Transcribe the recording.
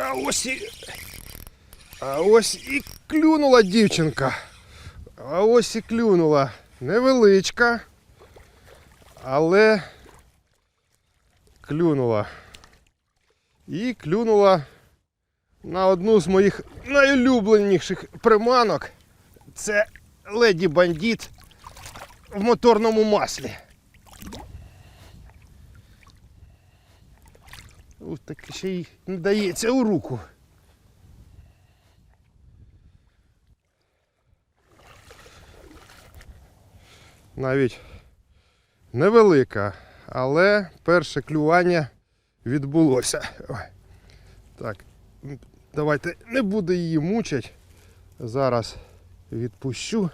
А ось і. А ось і клюнула дівчинка. А ось і клюнула. Невеличка. Але клюнула. І клюнула на одну з моїх найулюбленіших приманок. Це леді бандит в моторному маслі. Ось так ще й не дається у руку. Навіть невелика, але перше клювання відбулося. Так, давайте не буду її мучити. Зараз відпущу.